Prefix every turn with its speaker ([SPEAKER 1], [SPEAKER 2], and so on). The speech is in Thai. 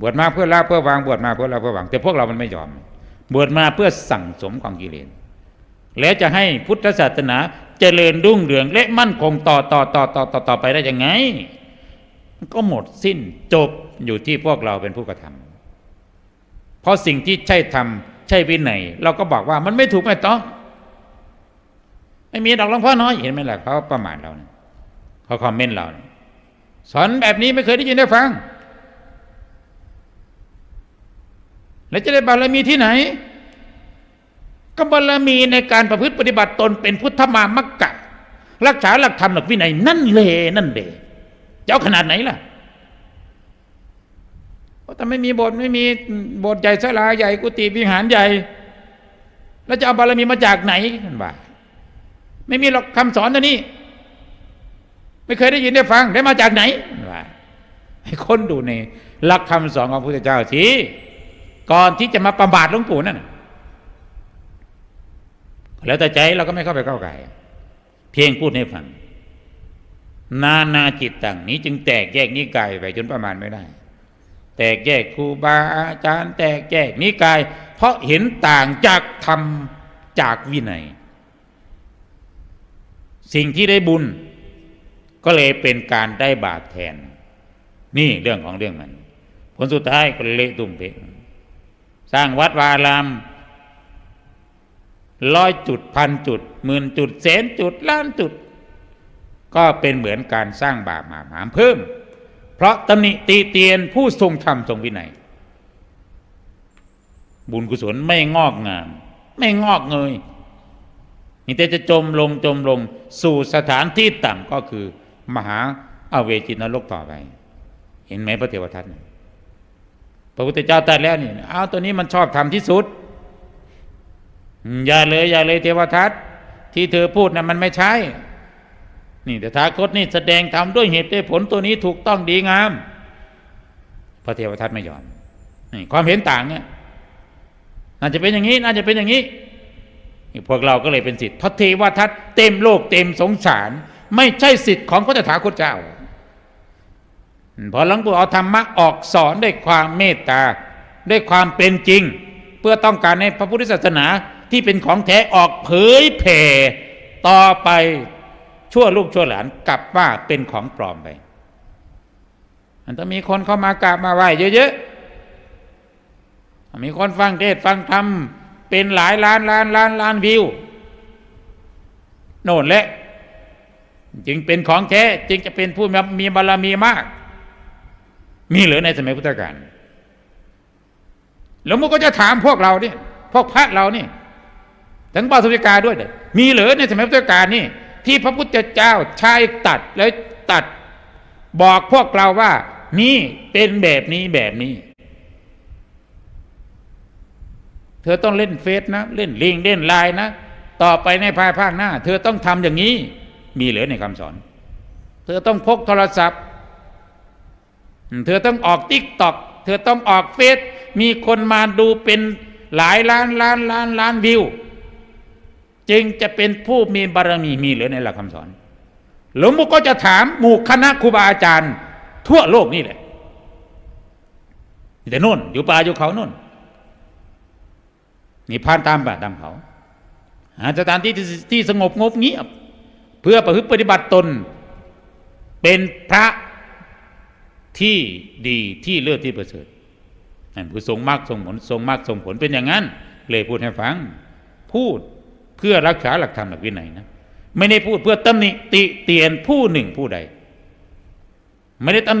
[SPEAKER 1] บวชมาเพื่อละเพื่อวางบวชมาเพื่อละเพื่อวาง แต่พวกเรามันไม่ยอม บวชมาเพื่อสั่งสมความกิเลสแล้วจะให้พุทธศาสนาเจริญรุ่งเรืองและมั่นคงต่อต่อต่อต่อต่อต่อไปได้ยังไง ก็หมดสิ้นจบอยู่ที่พวกเราเป็นผู้กระทำเพราะสิ่งที่ใช่ทำใช่วินัยเราก็บอกว่ามันไม่ถูกไม่ต้อง ไม่มีดอกหลวงพ่อน้อยเห็นไหมล่ะเขาประมาทเราเนี่ยเขาคอมเมนต์เราสอนแบบนี้ไม่เคยได้ยินได้ฟัง แล้วจะได้บารมีที่ไหนก็บารมีในการประพฤติปฏิบัติตนเป็นพุทธมามักกะ รักษาหลักธรรมหลักวินัยนั่นเลยนั่นเลยจะเอาขนาดไหนล่ะเพราะถ้าไม่มีโบสถ์ไม่มีโบสถ์ใหญ่ศาลาใหญ่กุฏิวิหารใหญ่ แล้วจะเอาบารมีมาจากไหนกันบ่าไม่มีหรอกคำสอนตัวนี้ ไม่เคยได้ยินได้ฟังได้มาจากไหนว่าให้คนดูในหลักคำสอนของพระพุทธเจ้าสิ ก่อนที่จะมาประบาทหลวงปู่นั่นแล้วแต่ใจเราก็ไม่เข้าไปเข้าไก่เพียงพูดให้ฟัง นานาจิตต่างนี้จึงแตกแยกนิกายไปจนประมาณไม่ได้ แตกแยกครูบาอาจารย์ แตกแยกนิกาย เพราะเห็นต่างจากธรรมจากวินัย สิ่งที่ได้บุญ ก็เลยเป็นการได้บาปแทน นี่เรื่องของเรื่องมัน ผลสุดท้ายก็เละตุ้มเปะ สร้างวัดวาอารามร้อยจุดพันจุดหมื่นจุดแสนจุดล้านจุด ก็เป็นเหมือนการสร้างบาปมาหมามเพิ่ม เพราะตำหนิตีเตียนผู้ทรงธรรมทรงวินัย บุญกุศลไม่งอกงาม ไม่งอกเงยนี่แต่จะจมลงจมลงสู่สถานที่ต่ำก็คือ มหาอาเวจินรกต่อไป เห็นไหมพระเทวทัตเนี่ย พระพุทธเจ้าตรัสแล้วนี่เอาตัวนี้มันชอบทำที่สุด อย่าเลยอย่าเลยเทวทัตที่เธอพูดนะมันไม่ใช่ นี่แต่ทาคตนี่แสดงทำด้วยเหตุด้วยผลตัวนี้ถูกต้องดีงามพระเทวทัตไม่ยอมนี่ความเห็นต่างเนี่ยน่าจะเป็นอย่างนี้ น่าจะเป็นอย่างนี้พวกเราก็เลยเป็นสิทธิ์พระเทวทัตเต็มโลกเต็มสงสาร ไม่ใช่สิทธิ์ของพระตถาคตเจ้า พอหลวงปู่เอาธรรมะออกสอนด้วยความเมตตา ด้วยความเป็นจริง เพื่อต้องการให้พระพุทธศาสนาที่เป็นของแท้ออกเผยแผ่ต่อไปชั่วลูกชั่วหลานกลับว่าเป็นของปลอมไปมันต้องมีคนเข้ามากราบมาไหว้เยอะๆมีคนฟังเทศฟังธรรมเป็นหลายล้านล้านล้านล้านวิว โน่นแหละจึงเป็นของแท้จึงจะเป็นผู้มีบารรมีมาก มีเหรือในสมัยพุทธกาลหลวงพ่อก็จะถามพวกเราเนี่ยพวกพระเรานี่ถึงปาสุวิกาด้วยเนี่ยมีเหรือในสมัยพุทธกาลนี่ ที่พระพุทธเจ้าใช้ตัดแล้วตัดบอกพวกเราว่า นี่เป็นแบบนี้แบบนี้ เธอต้องเล่นเฟซนะ เล่นลิงเล่นไลน์นะ ต่อไปในภายภาคหน้า เธอต้องทำอย่างนี้ มีเหลือในคำสอน เธอต้องพกโทรศัพท์ เธอต้องออกติ๊กตอกเธอต้องออกเฟซมีคนมาดูเป็นหลายล้านล้านล้านล้านวิว จึงจะเป็นผู้มีบารมีมีเหลือในหลักคำสอน หลวงปู่ก็จะถามหมู่คณะครูบาอาจารย์ ทั่วโลกนี่แหละแต่นู่น อยู่ป่าอยู่เขานู่นนี่พานตามป่าตามเขาหาสถานที่ที่สงบงบเงียบ เพื่อประพฤติปฏิบัติตน เป็นพระ ที่ดีที่เลือดที่ประเสริฐนั่นคือทรงมากทรงผลทรงมากทรงผลเป็นอย่างนั้น เลยพูดให้ฟัง พูดเพื่อรักษาหลักธรรมหลักวินัยนะไม่ได้พูดเพื่อตำหนิติเตียนผู้หนึ่งผู้ใด ไม่ได้ตำหนิ